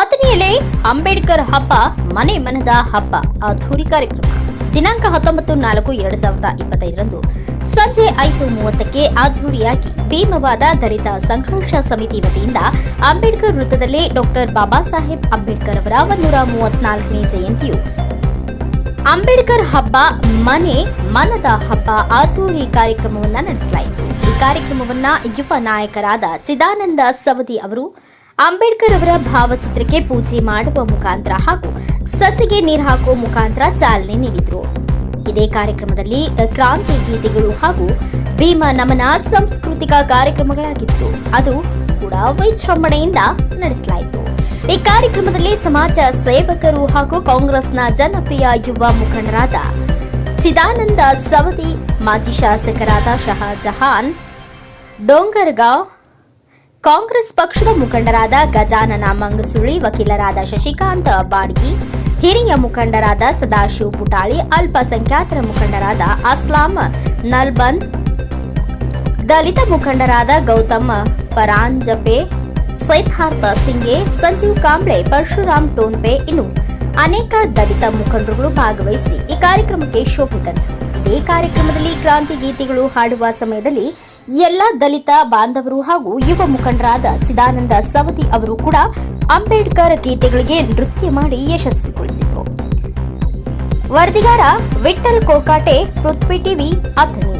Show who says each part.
Speaker 1: ಅಥಣಿಯಲ್ಲಿ ಅಂಬೇಡ್ಕರ್ ಹಬ್ಬ ಮನೆ ಮನದ ಹಬ್ಬ, ಅದ್ಧೂರಿ ಕಾರ್ಯಕ್ರಮ. ದಿನಾಂಕ ಹತ್ತೊಂಬತ್ತು ನಾಲ್ಕು ಎರಡ್ ಸಾವಿರದ ಇಪ್ಪತ್ತೈದರಂದು ಸಂಜೆ ಐದು ಮೂವತ್ತಕ್ಕೆ ಅದ್ಧೂರಿಯಾಗಿ ಭೀಮವಾದ ದಲಿತ ಸಂಘರ್ಷ ಸಮಿತಿ ವತಿಯಿಂದ ಅಂಬೇಡ್ಕರ್ ವೃತ್ತದಲ್ಲಿ ಡಾಕ್ಟರ್ ಬಾಬಾ ಸಾಹೇಬ್ ಅಂಬೇಡ್ಕರ್ ಅವರ ಒಂದೂರ ಮೂವತ್ನಾಲ್ಕನೇ ಜಯಂತಿಯು. ಅಂಬೇಡ್ಕರ್ ಹಬ್ಬ ಮನೆ ಮನದ ಹಬ್ಬ ಅದ್ದೂರಿ ಕಾರ್ಯಕ್ರಮವನ್ನ ನಡೆಸಲಾಯಿತು. ಈ ಕಾರ್ಯಕ್ರಮವನ್ನ ಯುವ ನಾಯಕರಾದ ಚಿದಾನಂದ ಸವದಿ ಅವರು ಅಂಬೇಡ್ಕರ್ ಅವರ ಭಾವಚಿತ್ರಕ್ಕೆ ಪೂಜೆ ಮಾಡುವ ಮುಖಾಂತರ ಹಾಗೂ ಸಸಿಗೆ ನೀರು ಹಾಕುವ ಮುಖಾಂತರ ಚಾಲನೆ ನೀಡಿದರು. ಇದೇ ಕಾರ್ಯಕ್ರಮದಲ್ಲಿ ಕ್ರಾಂತಿ ಗೀತೆಗಳು ಹಾಗೂ ಭೀಮ ನಮನ ಸಾಂಸ್ಕೃತಿಕ ಕಾರ್ಯಕ್ರಮಗಳಾಗಿತ್ತು. ಅದು ಕೂಡ ವೈಜೃಂಭಣೆಯಿಂದ ನಡೆಸಲಾಯಿತು. ಈ ಕಾರ್ಯಕ್ರಮದಲ್ಲಿ ಸಮಾಜ ಸೇವಕರು ಹಾಗೂ ಕಾಂಗ್ರೆಸ್ನ ಜನಪ್ರಿಯ ಯುವ ಮುಖಂಡರಾದ ಚಿದಾನಂದ ಸವದಿ, ಮಾಜಿ ಶಾಸಕರಾದ ಶಹಜಹಾನ್, ಡೋಂಗರ್ಗಾಂವ್ ಕಾಂಗ್ರೆಸ್ ಪಕ್ಷದ ಮುಖಂಡರಾದ ಗಜಾನನ ಮಂಗಸುಳಿ, ವಕೀಲರಾದ ಶಶಿಕಾಂತ್ ಬಾಡ್ಗಿ, ಹಿರಿಯ ಮುಖಂಡರಾದ ಸದಾಶಿವ್ ಪುಟಾಳಿ, ಅಲ್ಪಸಂಖ್ಯಾತರ ಮುಖಂಡರಾದ ಅಸ್ಲಾಂ ನಲ್ಬಂದ್, ದಲಿತ ಮುಖಂಡರಾದ ಗೌತಮ್ ಪರಾಂಜಪೆ, ಸೈದ್ಧಾರ್ಥ ಸಿಂಗೆ ಸಂಜೀವ್ ಕಾಂಬ್ಳೆ, ಪರಶುರಾಮ್ ಟೋನ್ಪೆ ಇನ್ನು ಅನೇಕ ದಲಿತ ಮುಖಂಡರುಗಳು ಭಾಗವಹಿಸಿ ಈ ಕಾರ್ಯಕ್ರಮಕ್ಕೆ ಶೋಭೆ ತಂದರು. ಇದೇ ಕಾರ್ಯಕ್ರಮದಲ್ಲಿ ಕ್ರಾಂತಿ ಗೀತೆಗಳು ಹಾಡುವ ಸಮಯದಲ್ಲಿ ಎಲ್ಲ ದಲಿತ ಬಾಂಧವರು ಹಾಗೂ ಯುವ ಮುಖಂಡರಾದ ಚಿದಾನಂದ ಸವದಿ ಅವರು ಕೂಡ ಅಂಬೇಡ್ಕರ್ ಗೀತೆಗಳಿಗೆ ನೃತ್ಯ ಮಾಡಿ ಯಶಸ್ವಿಗೊಳಿಸಿದರು. ವರದಿಗಾರ ವಿಠಲ್ ಕೋಕಾಟೆ, ಪೃಥ್ವಿ ಟಿವಿ ಅಥಣಿ